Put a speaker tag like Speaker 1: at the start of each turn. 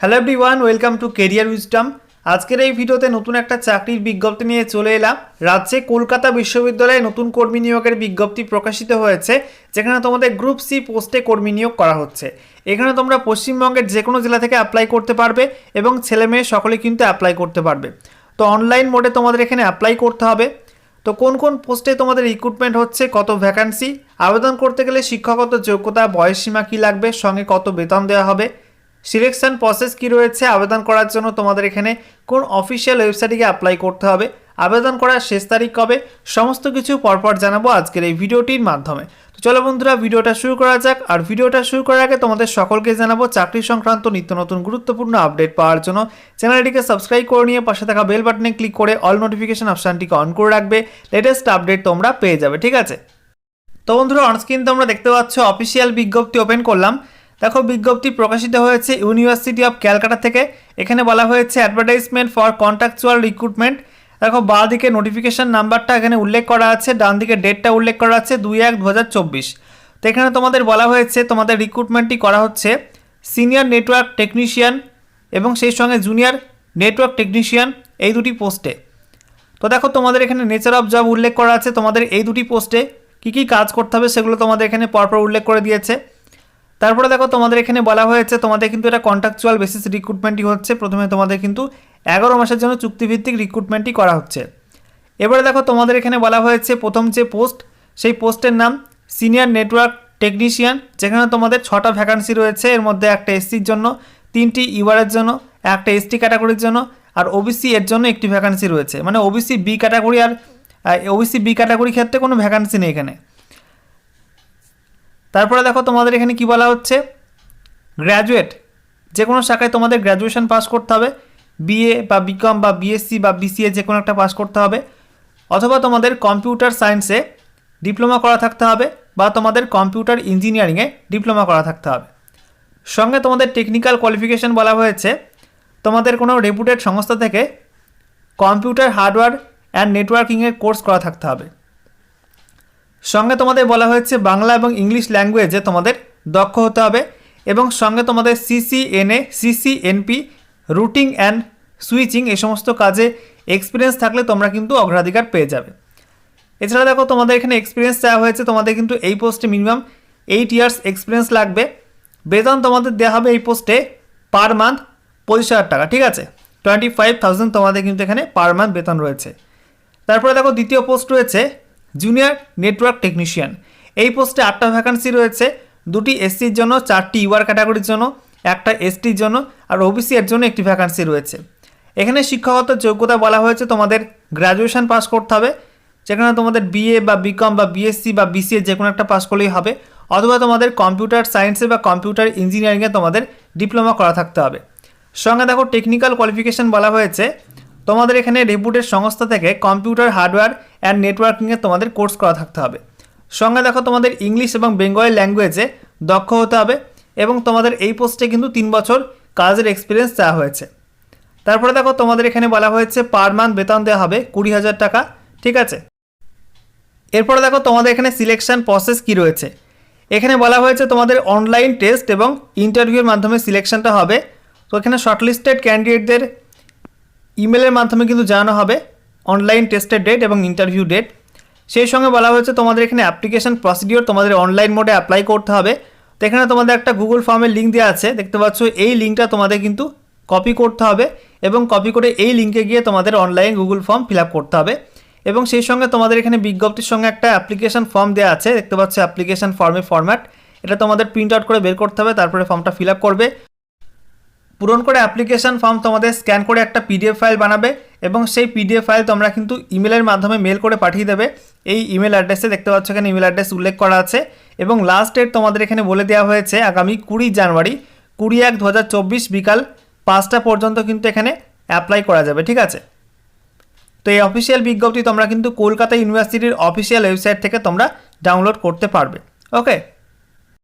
Speaker 1: Hello everyone welcome to career wisdom আজকের এই ভিডিওতে নতুন একটা চাকরির বিজ্ঞপ্তি নিয়ে চলে এলাম। রাজ্যে কলকাতা বিশ্ববিদ্যালয়ে নতুন কর্মী নিয়োগের বিজ্ঞপ্তি প্রকাশিত হয়েছে, যেখানে তোমাদের গ্রুপ সি পোস্টে কর্মী নিয়োগ করা হচ্ছে। এখানে তোমরা পশ্চিমবঙ্গের যে কোনো জেলা থেকে অ্যাপ্লাই করতে পারবে এবং ছেলে মেয়ে সকলে কিন্তু অ্যাপ্লাই করতে পারবে। তো অনলাইন মোডে তোমাদের এখানে অ্যাপ্লাই করতে হবে। তো কোন কোন পোস্টে তোমাদের রিক্রুটমেন্ট হচ্ছে, কত ভ্যাকান্সি আবেদন করতে গেলে শিক্ষাগত যোগ্যতা, বয়সসীমা কী লাগবে, সঙ্গে কত বেতন দেওয়া হবে সিলেকশন প্রসেস কি রয়েছে? আবেদন করার জন্য তোমাদের এখানে কোন অফিসিয়াল ওয়েবসাইটে গিয়ে অ্যাপ্লাই করতে হবে? আবেদন করার শেষ তারিখ কবে? সমস্ত কিছু পরপর জানাব আজকের এই ভিডিওটির মাধ্যমে। তো চলো বন্ধুরা, ভিডিওটা শুরু করা যাক। আর ভিডিওটা শুরু করার আগে তোমাদের সকলকে জানাব, চাকরি সংক্রান্ত নিত্য নতুন গুরুত্বপূর্ণ আপডেট পাওয়ার জন্য চ্যানেলটিকে সাবস্ক্রাইব করে নিয়ে পাশে থাকা বেল বাটনে ক্লিক করে অল নোটিফিকেশন অপশানটিকে অন করে রাখবে। লেটেস্ট আপডেট তোমরা পেয়ে যাবে, ঠিক আছে? তো বন্ধুরা অনস্ক্রিন তোমরা দেখতে পাচ্ছ অফিসিয়াল বিজ্ঞপ্তি ওপেন করলাম। দেখো, বিজ্ঞপ্তি প্রকাশিত হয়েছে ইউনিভার্সিটি অফ ক্যালকাটা থেকে। এখানে বলা হয়েছে অ্যাডভার্টাইজমেন্ট ফর কন্ট্রাকচুয়াল রিক্রুটমেন্ট দেখো, বাঁ দিকে নোটিফিকেশন নাম্বারটা এখানে উল্লেখ করা আছে, ডান দিকে ডেটটা উল্লেখ করা আছে, দুই এক দু তো এখানে তোমাদের বলা হয়েছে, তোমাদের রিক্রুটমেন্টটি করা হচ্ছে সিনিয়র নেটওয়ার্ক টেকনিশিয়ান এবং সেই সঙ্গে জুনিয়র নেটওয়ার্ক টেকনিশিয়ান এই দুটি পোস্টে তো দেখো, তোমাদের এখানে নেচার অফ জব উল্লেখ করা আছে, তোমাদের এই দুটি পোস্টে কী কী কাজ করতে হবে সেগুলো তোমাদের এখানে পরপর উল্লেখ করে দিয়েছে। তারপরে দেখো তোমাদের এখানে বলা হয়েছে, তোমাদের কিন্তু এটা কন্ট্রাকচুয়াল বেসিস রিক্রুটমেন্টই হচ্ছে। প্রথমে তোমাদের কিন্তু এগারো মাসের জন্য চুক্তিভিত্তিক রিক্রুটমেন্টই করা হচ্ছে। এবারে দেখো তোমাদের এখানে বলা হয়েছে, প্রথম যে পোস্ট, সেই পোস্টের নাম সিনিয়র নেটওয়ার্ক টেকনিশিয়ান যেখানে তোমাদের ছটা ভ্যাকান্সি রয়েছে। এর মধ্যে একটা এসসির জন্য, তিনটি ইউআরের জন্য, একটা এসটি ক্যাটাগরির জন্য, আর ওবিসি এর জন্য একটি ভ্যাকান্সি রয়েছে। মানে ওবিসি বি ক্যাটাগরি আর ওবিসি বি ক্যাটাগরি ক্ষেত্রে কোনো ভ্যাকান্সি নেই এখানে। তারপরে দেখো তোমাদের এখানে কি বলা হচ্ছে? গ্র্যাজুয়েট যে কোনো শাখায় তোমাদের গ্র্যাজুয়েশন পাস করতে হবে। বিএ বা বিকম বা বিএসসি বা বিসিএ যে কোনো একটা পাস করতে হবে। অথবা তোমাদের কম্পিউটার সায়েন্সে ডিপ্লোমা করা থাকতে হবে বা তোমাদের কম্পিউটার ইঞ্জিনিয়ারিংয়ে ডিপ্লোমা করা থাকতে হবে। সঙ্গে তোমাদের টেকনিক্যাল কোয়ালিফিকেশন বলা হয়েছে। তোমাদের কোনো রেপুটেড সংস্থা থেকে কম্পিউটার হার্ডওয়্যার অ্যান্ড নেটওয়ার্কিংয়ের কোর্স করা থাকতে হবে। সঙ্গে তোমাদের বলা হয়েছে বাংলা এবং ইংলিশ ল্যাঙ্গুয়েজে তোমাদের দক্ষ হতে হবে এবং সঙ্গে তোমাদের CCNA CCNP routing and switching এই সমস্ত কাজে এক্সপিরিয়েন্স থাকলে তোমরা কিন্তু অগ্রাধিকার পেয়ে যাবে। এছাড়া দেখো তোমাদের এখানে এক্সপিরিয়েন্স চাওয়া হয়েছে, তোমাদের কিন্তু এই পোস্টে মিনিমাম এইট ইয়ার্স এক্সপিরিয়েন্স লাগবে। বেতন তোমাদের দেওয়া হবে এই পোস্টে পার মান্থ পঁচিশ হাজার টাকা, ঠিক আছে? টোয়েন্টি ফাইভ থাউজেন্ড তোমাদের কিন্তু এখানে পার মান্থ বেতন রয়েছে। তারপরে দেখো দ্বিতীয় পোস্ট রয়েছে জুনিয়র নেটওয়ার্ক টেকনিশিয়ান। এই পোস্টে আটটা ভ্যাকান্সি রয়েছে, দুটি এসসির জন্য, চারটি ইউআর ক্যাটাগরির জন্য, একটা এসটির জন্য, আর ওবিসি এর জন্য একটি ভ্যাকান্সি রয়েছে। এখানে শিক্ষাগত যোগ্যতা বলা হয়েছে, তোমাদের গ্র্যাজুয়েশন পাস করতে হবে। যেখানে তোমাদের বিএ বা বিকম বা বিএসসি বা বিসিএ যে কোনো একটা পাস করলেই হবে, অথবা তোমাদের কম্পিউটার সায়েন্সে বা কম্পিউটার ইঞ্জিনিয়ারিংয়ে তোমাদের ডিপ্লোমা করা থাকতে হবে। সঙ্গে দেখো টেকনিক্যাল কোয়ালিফিকেশন বলা হয়েছে তোমাদের এখানে রেপুটেড সংস্থা থেকে কম্পিউটার, হার্ডওয়্যার অ্যান্ড নেটওয়ার্কিংয়ে তোমাদের কোর্স করা থাকতে হবে। সঙ্গে দেখো তোমাদের ইংলিশ এবং বেঙ্গলি ল্যাঙ্গুয়েজে দক্ষ হতে হবে এবং তোমাদের এই পোস্টে কিন্তু তিন বছর কাজের এক্সপিরিয়েন্স চাওয়া হয়েছে। তারপরে দেখো তোমাদের এখানে বলা হয়েছে পার মান্থ বেতন দেওয়া হবে কুড়ি হাজার টাকা, ঠিক আছে? এরপরে দেখো তোমাদের এখানে সিলেকশন প্রসেস কি রয়েছে। এখানে বলা হয়েছে তোমাদের অনলাইন টেস্ট এবং ইন্টারভিউর মাধ্যমে সিলেকশনটা হবে। তো এখানে শর্টলিস্টেড ক্যান্ডিডেটদের ইমেলের মাধ্যমে কিন্তু জানানো হবে অনলাইন টেস্টের ডেট এবং ইন্টারভিউ ডেট সেই সঙ্গে বলা হয়েছে, তোমাদের এখানে অ্যাপ্লিকেশন প্রসিডিওর তোমাদের অনলাইন মোডে অ্যাপ্লাই করতে হবে। তো এখানে তোমাদের একটা গুগল ফর্মের লিঙ্ক দেওয়া আছে, দেখতে পাচ্ছ এই লিঙ্কটা তোমাদের কিন্তু কপি করতে হবে এবং কপি করে এই লিঙ্কে গিয়ে তোমাদের অনলাইন গুগল ফর্ম ফিল করতে হবে। এবং সেই সঙ্গে তোমাদের এখানে বিজ্ঞপ্তির সঙ্গে একটা অ্যাপ্লিকেশন ফর্ম দেওয়া আছে, দেখতে পাচ্ছ অ্যাপ্লিকেশন ফর্মের ফর্ম্যাট এটা তোমাদের প্রিন্ট আউট করে বের করতে হবে, তারপরে ফর্মটা ফিল করবে। পূরণ করে অ্যাপ্লিকেশন ফর্ম তোমাদের স্ক্যান করে একটা পিডিএফ ফাইল বানাবে এবং সেই পিডিএফ ফাইল তোমরা কিন্তু ইমেলের মাধ্যমে মেল করে পাঠিয়ে দেবে। এই ইমেল অ্যাড্রেসে দেখতে পাচ্ছ এখানে ইমেল অ্যাড্রেস উল্লেখ করা আছে এবং লাস্ট ডেট তোমাদের এখানে বলে দেওয়া হয়েছে আগামী কুড়ি জানুয়ারি কুড়ি এক দু বিকাল পাঁচটা পর্যন্ত কিন্তু এখানে অ্যাপ্লাই করা যাবে, ঠিক আছে? তো এই অফিসিয়াল বিজ্ঞপ্তি তোমরা কিন্তু কলকাতা ইউনিভার্সিটির অফিসিয়াল ওয়েবসাইট থেকে তোমরা ডাউনলোড করতে পারবে ওকে